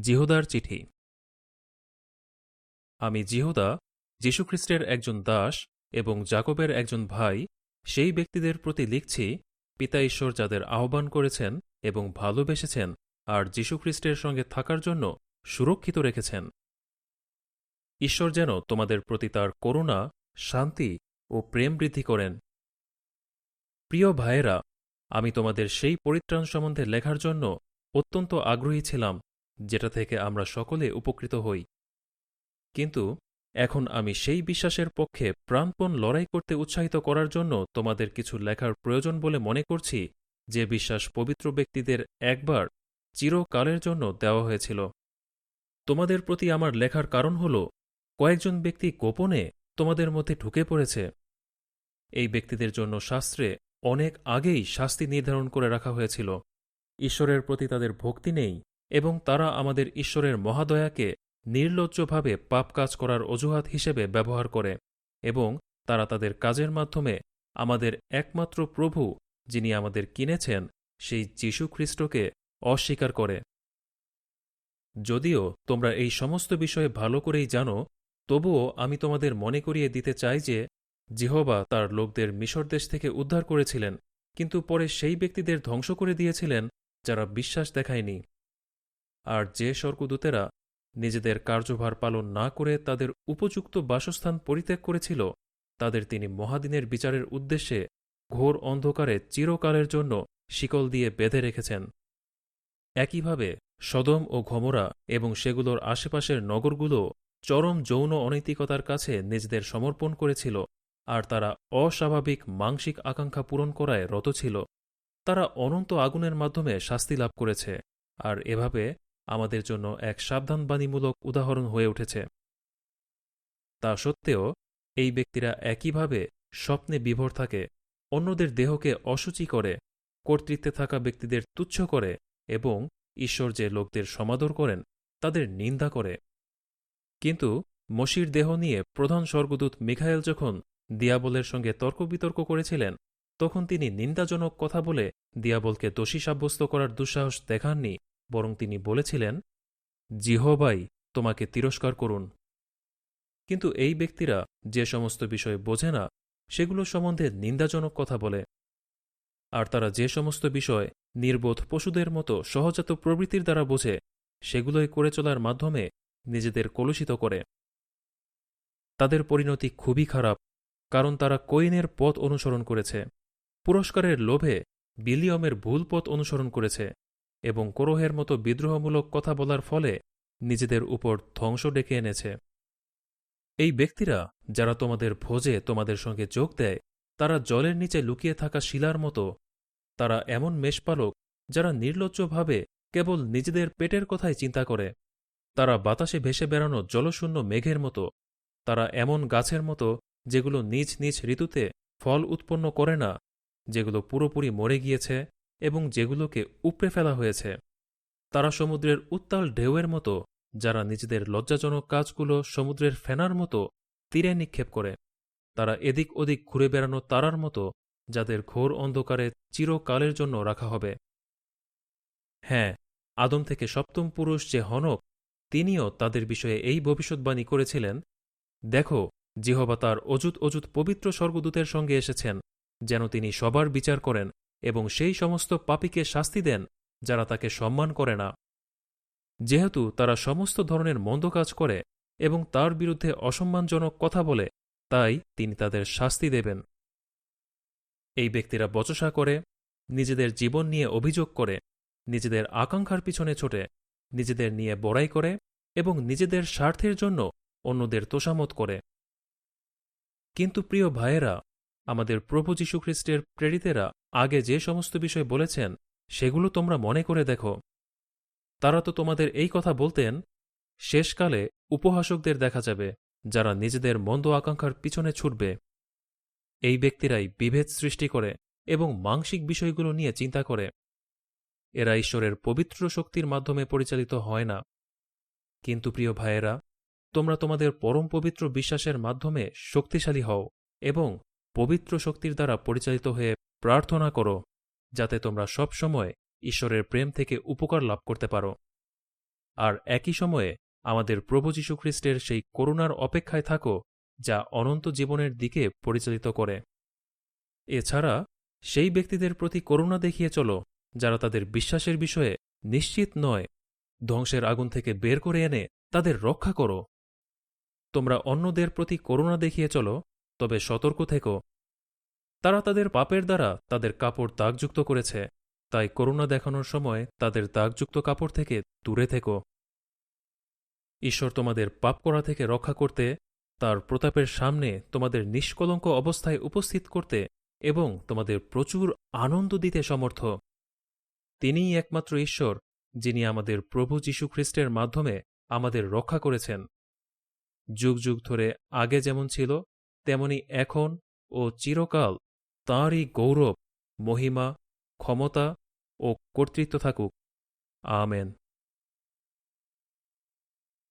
জিহুদার চিঠি। আমি জিহুদা, যীশুখ্রিস্টের একজন দাস এবং জাকবের একজন ভাই, সেই ব্যক্তিদের প্রতি লিখছি, পিতা ঈশ্বর যাদের আহ্বান করেছেন এবং ভালোবেসেছেন আর যীশুখ্রিস্টের সঙ্গে থাকার জন্য সুরক্ষিত রেখেছেন। ঈশ্বর যেন তোমাদের প্রতি তার করুণা, শান্তি ও প্রেম বৃদ্ধি করেন। প্রিয় ভাইয়েরা, আমি তোমাদের সেই পরিত্রাণ সম্বন্ধে লেখার জন্য অত্যন্ত আগ্রহী ছিলাম। যেটা থেকে আমরা সকলে উপকৃত হই। কিন্তু এখন আমি সেই বিশ্বাসের পক্ষে প্রাণপণ লড়াই করতে উৎসাহিত করার জন্য তোমাদের কিছু লেখার প্রয়োজন বলে মনে করছি, যে বিশ্বাস পবিত্র ব্যক্তিদের একবার চিরকালের জন্য দেওয়া হয়েছিল। তোমাদের প্রতি আমার লেখার কারণ হল, কয়েকজন ব্যক্তি গোপনে তোমাদের মধ্যে ঢুকে পড়েছে। এই ব্যক্তিদের জন্য শাস্ত্রে অনেক আগেই শাস্তি নির্ধারণ করে রাখা হয়েছিল। ঈশ্বরের প্রতি তাদের ভক্তি নেই এবং তারা আমাদের ঈশ্বরের মহাদয়াকে নির্লজ্জভাবে পাপ কাজ করার অজুহাত হিসেবে ব্যবহার করে এবং তারা তাদের কাজের মাধ্যমে আমাদের একমাত্র প্রভু, যিনি আমাদের কিনেছেন, সেই যীশু খ্রিস্টকে অস্বীকার করে। যদিও তোমরা এই সমস্ত বিষয়ে ভালো করেই জানো, তবুও আমি তোমাদের মনে করিয়ে দিতে চাই যে, জিহবা তার লোকদের মিশর দেশ থেকে উদ্ধার করেছিলেন, কিন্তু পরে সেই ব্যক্তিদের ধ্বংস করে দিয়েছিলেন, যারা বিশ্বাস দেখায়নি। আর যে স্বর্গদূতেরা নিজেদের কার্যভার পালন না করে তাদের উপযুক্ত বাসস্থান পরিত্যাগ করেছিল, তাদের তিনি মহাদিনের বিচারের উদ্দেশ্যে ঘোর অন্ধকারে চিরকালের জন্য শিকল দিয়ে বেঁধে রেখেছেন। একইভাবে সদম ও ঘমরা এবং সেগুলোর আশেপাশের নগরগুলো চরম যৌন অনৈতিকতার কাছে নিজেদের সমর্পণ করেছিল, আর তারা অস্বাভাবিক মাংসিক আকাঙ্ক্ষা পূরণ করায় রত ছিল। তারা অনন্ত আগুনের মাধ্যমে শাস্তি লাভ করেছে, আর এভাবে আমাদের জন্য এক সাবধানবাণীমূলক উদাহরণ হয়ে উঠেছে। তা সত্ত্বেও, এই ব্যক্তিরা একইভাবে স্বপ্নে বিভোর থাকে, অন্যদের দেহকে অসুচি করে, কর্তৃত্বে থাকা ব্যক্তিদের তুচ্ছ করে এবং ঈশ্বর যে লোকদের সমাদর করেন, তাদের নিন্দা করে। কিন্তু মসির দেহ নিয়ে প্রধান স্বর্গদূত মিখায়েল যখন দিয়াবলের সঙ্গে তর্ক বিতর্ক করেছিলেন, তখন তিনি নিন্দাজনক কথা বলে দিয়াবলকে দোষী সাব্যস্ত করার দুঃসাহস দেখাননি। বরং তিনি বলেছিলেন, জিহবাই তোমাকে তিরস্কার করুন। কিন্তু এই ব্যক্তিরা যে সমস্ত বিষয় বোঝে না, সেগুলো সম্বন্ধে নিন্দাজনক কথা বলে। আর তারা যে সমস্ত বিষয় নির্বোধ পশুদের মতো সহজাত প্রবৃত্তির দ্বারা বোঝে, সেগুলোই করে চলার মাধ্যমে নিজেদের কলুষিত করে। তাদের পরিণতি খুবই খারাপ, কারণ তারা কোইনের পথ অনুসরণ করেছে। পুরস্কারের লোভে বিলিয়মের ভুল পথ অনুসরণ করেছে। এবং কোরোহের মতো বিদ্রোহমূলক কথা বলার ফলে নিজেদের উপর ধ্বংস ডেকে এনেছে। এই ব্যক্তিরা, যারা তোমাদের ভোজে তোমাদের সঙ্গে যোগ দেয়, তারা জলের নিচে লুকিয়ে থাকা শিলার মতো। তারা এমন মেষপালক, যারা নির্লজ্জভাবে কেবল নিজেদের পেটের কথাই চিন্তা করে। তারা বাতাসে ভেসে বেড়ানো জলশূন্য মেঘের মতো। তারা এমন গাছের মতো, যেগুলো নিজ নিজ ঋতুতে ফল উৎপন্ন করে না, যেগুলো পুরোপুরি মরে গিয়েছে এবং যেগুলোকে উপড়ে ফেলা হয়েছে। তারা সমুদ্রের উত্তাল ঢেউয়ের মতো, যারা নিজেদের লজ্জাজনক কাজগুলো সমুদ্রের ফেনার মতো তীরে নিক্ষেপ করে। তারা এদিক ওদিক ঘুরে বেড়ানো তারার মতো, যাদের ঘোর অন্ধকারে চিরকালের জন্য রাখা হবে। হ্যাঁ আদম থেকে সপ্তম পুরুষ যে হনক, তিনিও তাদের বিষয়ে এই ভবিষ্যৎবাণী করেছিলেন, দেখো, জিহবা তার অজুত অজুত পবিত্র স্বর্গদূতের সঙ্গে এসেছেন, যেন তিনি সবার বিচার করেন এবং সেই সমস্ত পাপীকে শাস্তি দেন, যারা তাকে সম্মান করে না। যেহেতু তারা সমস্ত ধরনের মন্দ কাজ করে এবং তার বিরুদ্ধে অসম্মানজনক কথা বলে, তাই তিনি তাদের শাস্তি দেবেন। এই ব্যক্তিরা বচসা করে, নিজেদের জীবন নিয়ে অভিযোগ করে, নিজেদের আকাঙ্ক্ষার পিছনে ছোটে, নিজেদের নিয়ে বড়াই করে এবং নিজেদের স্বার্থের জন্য অন্যদের তোষামত করে। কিন্তু প্রিয় ভাইয়েরা আমাদের প্রভু যীশুখ্রিস্টের প্রেরিতেরা আগে যে সমস্ত বিষয় বলেছেন, সেগুলো তোমরা মনে করে দেখো। তারা তো তোমাদের এই কথা বলতেন, শেষকালে উপহাসকদের দেখা যাবে, যারা নিজেদের মন্দ আকাঙ্ক্ষার পিছনে ছুটবে। এই ব্যক্তিরাই বিভেদ সৃষ্টি করে এবং মাংসিক বিষয়গুলো নিয়ে চিন্তা করে। এরা ঈশ্বরের পবিত্র শক্তির মাধ্যমে পরিচালিত হয় না। কিন্তু প্রিয় ভাইয়েরা, তোমরা তোমাদের পরম পবিত্র বিশ্বাসের মাধ্যমে শক্তিশালী হও এবং পবিত্র শক্তির দ্বারা পরিচালিত হয়ে প্রার্থনা করো, যাতে তোমরা সব সময় ঈশ্বরের প্রেম থেকে উপকার লাভ করতে পারো। আর একই সময়ে আমাদের প্রভু যীশু খ্রিস্টের সেই করুণার অপেক্ষায় থাকো, যা অনন্ত জীবনের দিকে পরিচালিত করে। এছাড়া সেই ব্যক্তিদের প্রতি করুণা দেখিয়ে চলো, যারা তাদের বিশ্বাসের বিষয়ে নিশ্চিত নয়, ধ্বংসের আগুন থেকে বের করে এনে তাদের রক্ষা করো। তোমরা অন্যদের প্রতি করুণা দেখিয়ে চলো তবে সতর্ক থেকো। তারা তাদের পাপের দ্বারা তাদের কাপড় দাগযুক্ত করেছে, তাই করুণা দেখানোর সময় তাদের দাগযুক্ত কাপড় থেকে দূরে থেকো। ঈশ্বর তোমাদের পাপ করা থেকে রক্ষা করতে, তার প্রতাপের সামনে তোমাদের নিষ্কলঙ্ক অবস্থায় উপস্থিত করতে এবং তোমাদের প্রচুর আনন্দ দিতে সমর্থ। তিনিই একমাত্র ঈশ্বর, যিনি আমাদের প্রভু যীশু খ্রিস্টের মাধ্যমে আমাদের রক্ষা করেছেন। যুগ যুগ ধরে আগে যেমন ছিল তেমনি এখন ও চিরকাল তাঁরই গৌরব মহিমা ক্ষমতা ও কর্তৃত্ব থাকুক। আমেন।